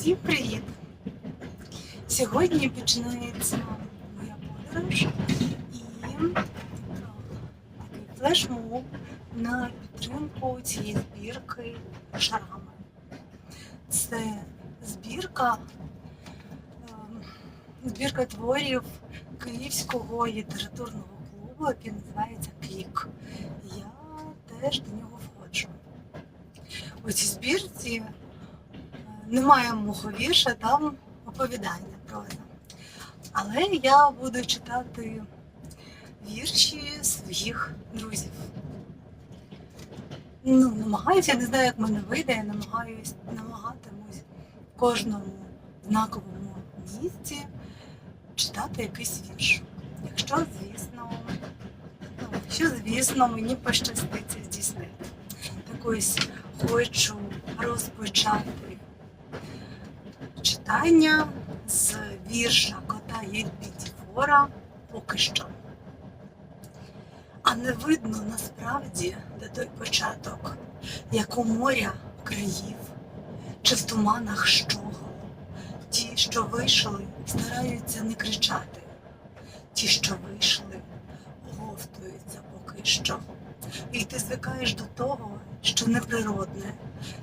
Всім привіт! Сьогодні починається моя подорож і так, такий флешмоб на підтримку цієї збірки шарами. Це збірка, ем, збірка творів Київського літературного клубу, який називається Клік. Я теж до нього входжу. У цій збірці е, немає мого вірша, там оповідання проза. Але я буду читати вірші своїх друзів. Ну, намагаюся, я не знаю, як мене вийде, я намагаюсь, намагатимусь в кожному знаковому місці читати якийсь вірш. Якщо, звісно, ну, якщо, звісно, мені пощаститься здійснити. Так ось хочу розпочати читання з вірша кота Єльпідіфора поки що. А не видно насправді, де той початок, як у моря країв, чи в туманах щогол. Ті, що вийшли, стараються не кричати, ті, що вийшли, оговтуються поки що. І ти звикаєш до того, що неприродне,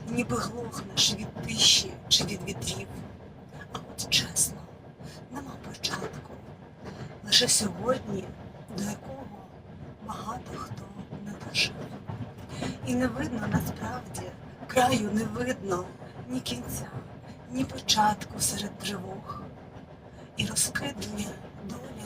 ніби глохнеш від тиші чи від вітрів. А от чесно, нема початку. Лише сьогодні, до якого багато хто не дожив. І не видно насправді, краю не видно ні кінця, ні початку серед тривог. І розкидує доля